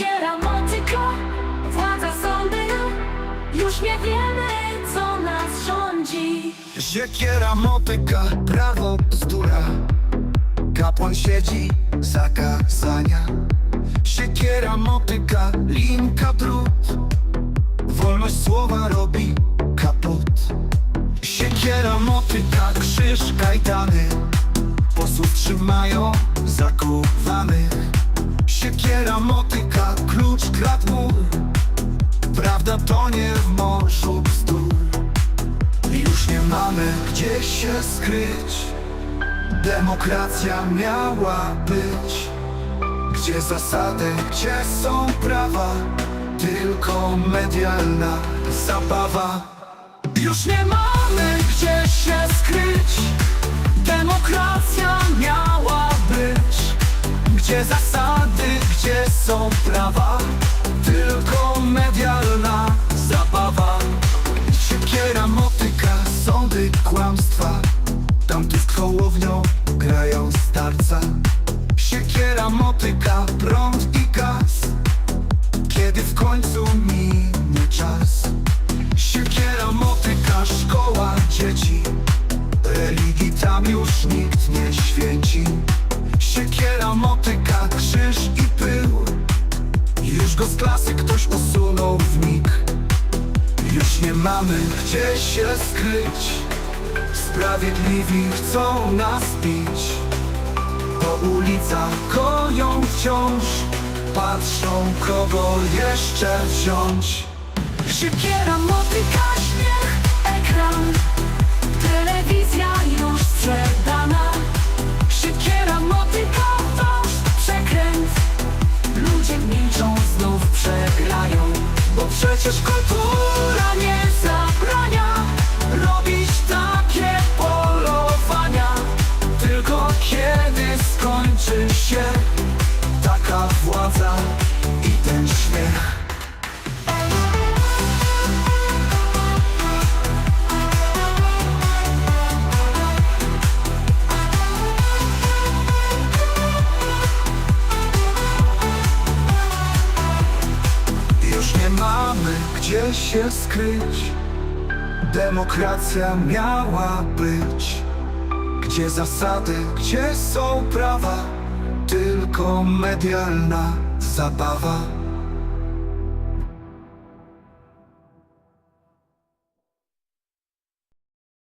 Siekiera, motyka, władza sądy. Już nie wiemy, co nas rządzi. Siekiera, motyka, prawo, bzdura. Kapłan siedzi, zakazania. Siekiera, motyka, linka, drut Wolność słowa robi kaput. Siekiera, motyka, krzyż, kajdany. Posłów trzymają zakowanych Siekiera, motyka, krat, mur Prawda w morzu bzdur. Już nie mamy gdzie się skryć. Demokracja miała być. Gdzie zasady, gdzie są prawa? Tylko medialna zabawa. Już nie mamy gdzie się skryć. Demokracja miała być. Gdzie zasady, starca Siekiera, motyka, prąd i gaz. Kiedy w końcu minie czas. Siekiera, motyka, szkoła, dzieci. Religii tam już nikt nie święci Siekiera, motyka, krzyż i pył. Już go z klasy ktoś usunął w mig. Już nie mamy gdzie się skryć. Sprawiedliwi chcą nas bić Po ulicach koją wciąż. Patrzą kogo jeszcze wziąć. Siekiera, motyka, śmiech, ekran. Telewizja już sprzedana. Siekiera, motyka, fałsz, przekręt. Ludzie milczą, znów przegrają Bo przecież kultura i ten śmiech. Już nie mamy gdzie się skryć. Demokracja miała być. Gdzie zasady, gdzie są prawa Tylko medialna zabawa